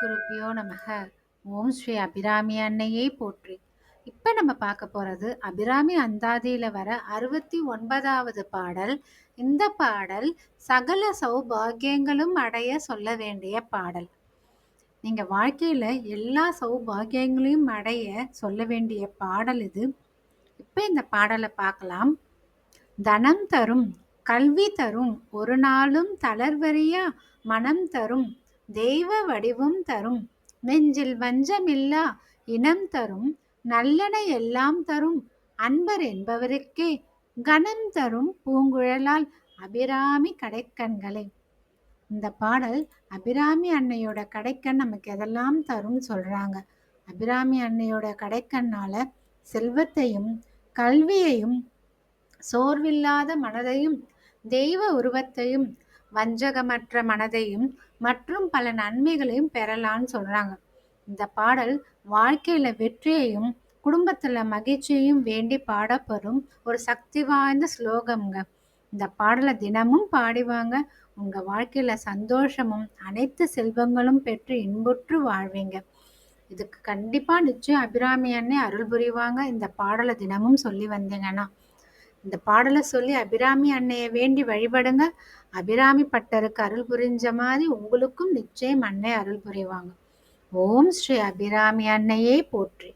குருப்பியோ நமக. ஓம் ஸ்ரீ அபிராமி அன்னையே போற்றி. இப்போ நம்ம பார்க்க போகிறது அபிராமி அந்தாதியில் வர அறுபத்தி ஒன்பதாவது பாடல். இந்த பாடல் சகல சௌபாகியங்களும் அடைய சொல்ல வேண்டிய பாடல். நீங்கள் வாழ்க்கையில் எல்லா சௌபாகியங்களையும் அடைய சொல்ல வேண்டிய பாடல் இது. இப்போ இந்த பாடலை பார்க்கலாம். தனம் தரும் கல்வி தரும் ஒரு நாளும் தளர்வறியா மனம் தரும் தெய்வ வடிவும் தரும். நெஞ்சில் வஞ்சமில்லா இனம் தரும். நல்லன எல்லாம் தரும். அன்பர் என்பவருக்கே கணம் தரும் பூங்குழலால் அபிராமி கடைக்கண்களை. இந்த பாடல் அபிராமி அன்னையோட கடைக்கண் நமக்கு எதெல்லாம் தரும் சொல்றாங்க. அபிராமி அன்னையோட கடைக்கண்ணால செல்வத்தையும் கல்வியையும் சோர்வில்லாத மனதையும் தெய்வ உருவத்தையும் வஞ்சகமற்ற மனதையும் மற்றும் பல நன்மைகளையும் பெறலான்னு சொல்கிறாங்க இந்த பாடல் வாழ்க்கையில் வெற்றியையும் குடும்பத்தில் மகிழ்ச்சியையும் வேண்டி பாடப்படும் ஒரு சக்தி வாய்ந்த ஸ்லோகம்ங்க. இந்த பாடலை தினமும் பாடிவாங்க. உங்கள் வாழ்க்கையில் சந்தோஷமும் அனைத்து செல்வங்களும் பெற்று இன்புற்று வாழ்வீங்க. இதுக்கு கண்டிப்பாக நிச்சயம் அபிராமி அண்ணே அருள் புரிவாங்க. இந்த பாடலை தினமும் சொல்லி வந்தீங்கன்னா. இந்த பாடலை சொல்லி அபிராமி அன்னையை வேண்டி வழிபடுங்க. அபிராமி பட்டருக்கு அருள் புரிஞ்ச மாதிரி உங்களுக்கும் நிச்சயம் அன்னை அருள் புரிவாங்க. ஓம் ஸ்ரீ அபிராமி அன்னையே போற்றி.